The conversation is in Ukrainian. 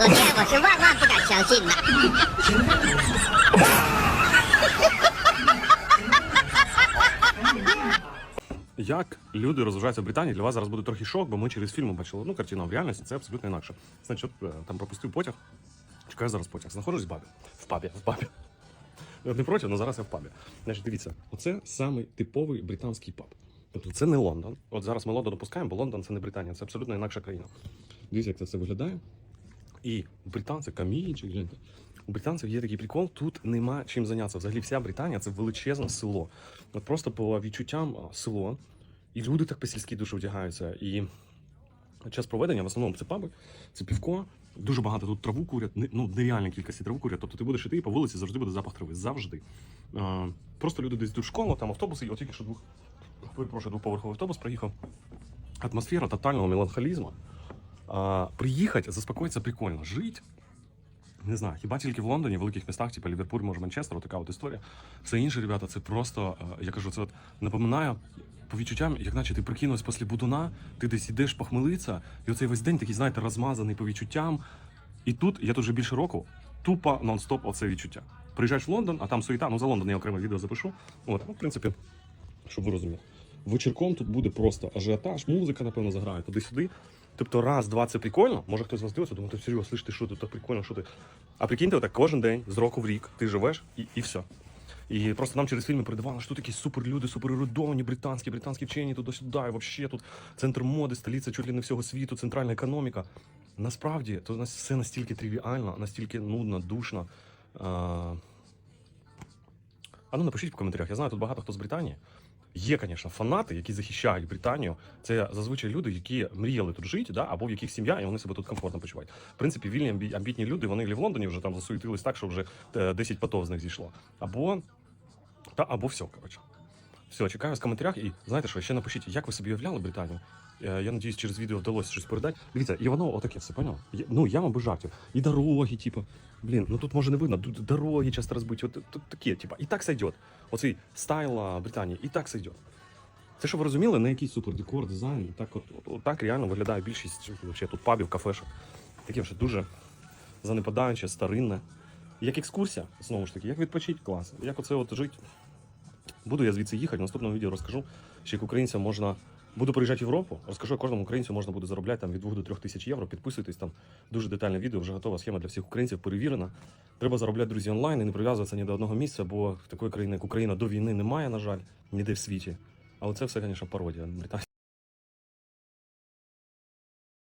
我见我是万万不敢相信的。 Як люди розважаються в Британії, для вас зараз буде трохи шок, бо ми через фільми бачили ну, картину, а в реальності це абсолютно інакше. Значить, от, е, там пропустив потяг. Чекаю зараз потяг. Знаходжусь в бабі. В пабі, в пабі. Я Не проти, але зараз я в пабі. Значить, дивіться, оце самий типовий британський паб. Тобто це не Лондон. От зараз ми Лондон допускаємо, бо Лондон це не Британія, це абсолютно інакша країна. Дивіться, як це все виглядає. І у британців камінчик. У британців є такий прикол, тут нема чим зайнятися. Взагалі вся Британія це величезне село. От просто по відчуттям село. І люди так по-сільськи дуже вдягаються. І час проведення в основному це паби, це півко. Дуже багато тут траву курять, ну нереальна кількість траву курять. Тобто ти будеш іти по вулиці завжди буде запах трави. Завжди. Просто люди десь йдуть школу, там автобуси, і от тільки що двох, перепрошую, двоповерховий автобус приїхав. Атмосфера тотального меланхолізму. Приїхати, заспокоїтися прикольно. Жить. Не знаю, хіба тільки в Лондоні, в великих містах, типу Ліверпуль, може Манчестер, така от історія. Все інше, ребята, це просто, е, я кажу, це от напоминаю по відчуттям, як наче ти прикинувся після будуна, ти десь ідеш похмелиться, і оцей весь день такий, знаєте, розмазаний по відчуттям. І тут, я тут вже більше року, тупо нон-стоп оце відчуття. Приїжджаєш в Лондон, а там суєта, ну за Лондон я окреме відео запишу. От, ну, в принципі, щоб ви розуміли. Вечірком тут буде просто ажіотаж, музика, напевно, заграє туди-сюди. Тобто раз, два це прикольно. Може хтось з вас дивиться, думає, серйозно, слиш, ти що тут так прикольно, що ти. А прикиньте, отак кожен день, з року в рік, ти живеш і, і все. І просто нам через фільми передавали, що такі суперлюди, суперерудовані, британські, британські вчені туди-сюди, і взагалі тут центр моди, столиця чуть ли не всього світу, центральна економіка. Насправді, то все настільки тривіально, настільки нудно, душно. А ну напишіть в коментарях. Я знаю, тут багато хто з Британії. Є, звісно, фанати, які захищають Британію. Це зазвичай люди, які мріяли тут жити, да, або в яких сім'я, і вони себе тут комфортно почувають. В принципі, вільні амбі- амбітні люди, вони в Лондоні вже там засуетились так, що вже е, 10 потов з них зійшло. Або та або все, коротше. Все, чекаю в коментарях. І знаєте що, ще напишіть, як ви собі уявляли Британію. Е, Я надіюсь, через відео вдалося щось передати. Дивіться, і воно отаке все, поняв? Ну, я вам без жартів. І дороги, типу. Блін, ну тут може не видно, тут дороги часто розбиті. От тут такі, типу, і так сойдет. Оцей стайл Британії, і так сойдет. Це, щоб ви розуміли, не якийсь супер декор, дизайн. Так, от, от, от так реально виглядає більшість вообще, тут пабів, кафешок. Таке вже дуже занепадаюче, старинне. Як екскурсія, знову ж таки, як відпочить клас. Як оце от жити. Буду я звідси їхати, в наступному відео розкажу, що як українцям можна. Буду приїжджати в Європу, розкажу, як кожному українцю можна буде заробляти там від 2 до 3 тисяч євро. Підписуйтесь, там дуже детальне відео, вже готова схема для всіх українців, перевірена. Треба заробляти, друзі, онлайн і не прив'язуватися ні до одного місця, бо такої країни, як Україна, до війни немає, на жаль, ніде в світі. Але це все, звісно, пародія.